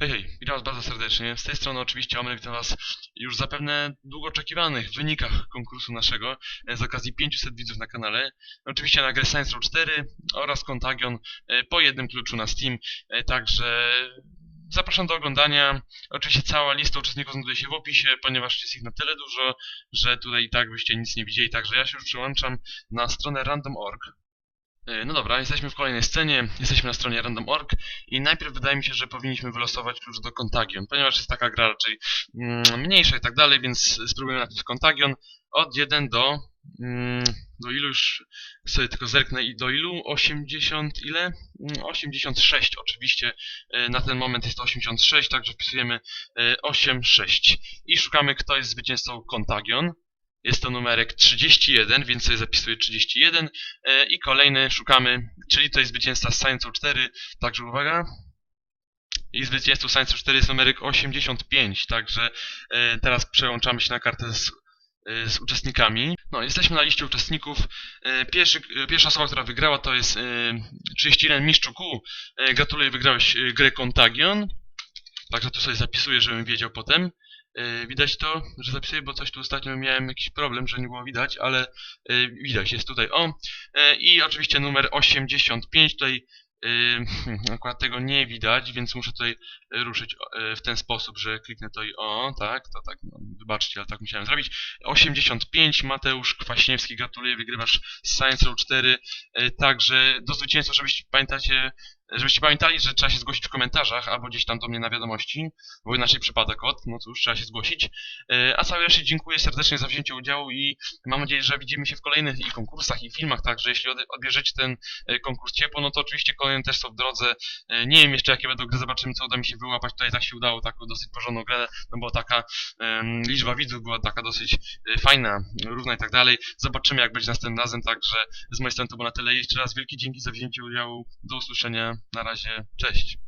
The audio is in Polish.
Hej, hej, witam was bardzo serdecznie. Z tej strony oczywiście witam was już zapewne długo oczekiwanych wynikach konkursu naszego e, z okazji 500 widzów na kanale. Oczywiście na grę Science Row 4 oraz Contagion e, po jednym kluczu na Steam, e, także zapraszam do oglądania. Oczywiście cała lista uczestników znajduje się w opisie, ponieważ jest ich na tyle dużo, że tutaj i tak byście nic nie widzieli, także ja się już przyłączam na stronę random.org. E, No dobra, jesteśmy w kolejnej scenie, jesteśmy na stronie random.org i najpierw wydaje mi się, że powinniśmy wylosować klucz do Contagion, ponieważ jest taka gra raczej mm, mniejsza i tak dalej, więc spróbujemy najpierw Contagion od 1 do... Mm, do ilu już sobie tylko zerknę i do ilu? 80 ile? Mm, 86 oczywiście, e, na ten moment jest to 86, także wpisujemy e, 86 i szukamy kto jest zwycięzcą Contagion. Jest to numerek 31, więc sobie zapisuję 31 e, i kolejny szukamy, czyli to jest zwycięzca z Science 4, także uwaga. I zwycięzcą Science 4 jest numerek 85, także e, teraz przełączamy się na kartę z, e, z uczestnikami. No, jesteśmy na liście uczestników. Pierwszy, pierwsza osoba, która wygrała to jest e, 31 Miszczuku. E, Gratuluję, wygrałeś grę Contagion. Także tu sobie zapisuję, żebym wiedział potem. E, Widać to, że zapisuję, bo coś tu ostatnio miałem jakiś problem, że nie było widać, ale e, widać, jest tutaj o. E, I oczywiście numer 85, tutaj akurat tego nie widać, więc muszę tutaj ruszyć w ten sposób, że kliknę to i o, tak, to tak, no, wybaczcie, ale tak musiałem zrobić. 85, Mateusz Kwaśniewski, gratuluję, wygrywasz z Science Row 4, e, także do zwycięstwa, żebyście pamiętacie, żebyście pamiętali, że trzeba się zgłosić w komentarzach, albo gdzieś tam do mnie na wiadomości, bo inaczej przypada kod, no cóż, trzeba się zgłosić. E, A całej reszcie dziękuję serdecznie za wzięcie udziału i mam nadzieję, że widzimy się w kolejnych i konkursach, i filmach, także jeśli odbierzecie ten e, konkurs ciepło, no to oczywiście kolejne też są w drodze. E, Nie wiem jeszcze jakie będą gry, zobaczymy co uda mi się wyłapać. Tutaj tak się udało taką dosyć porządną grę, no bo taka em, liczba widzów była taka dosyć fajna, równa i tak dalej. Zobaczymy jak będzie następnym razem, także z mojej strony to było na tyle. Jeszcze raz wielkie dzięki za wzięcie udziału. Do usłyszenia. Na razie. Cześć.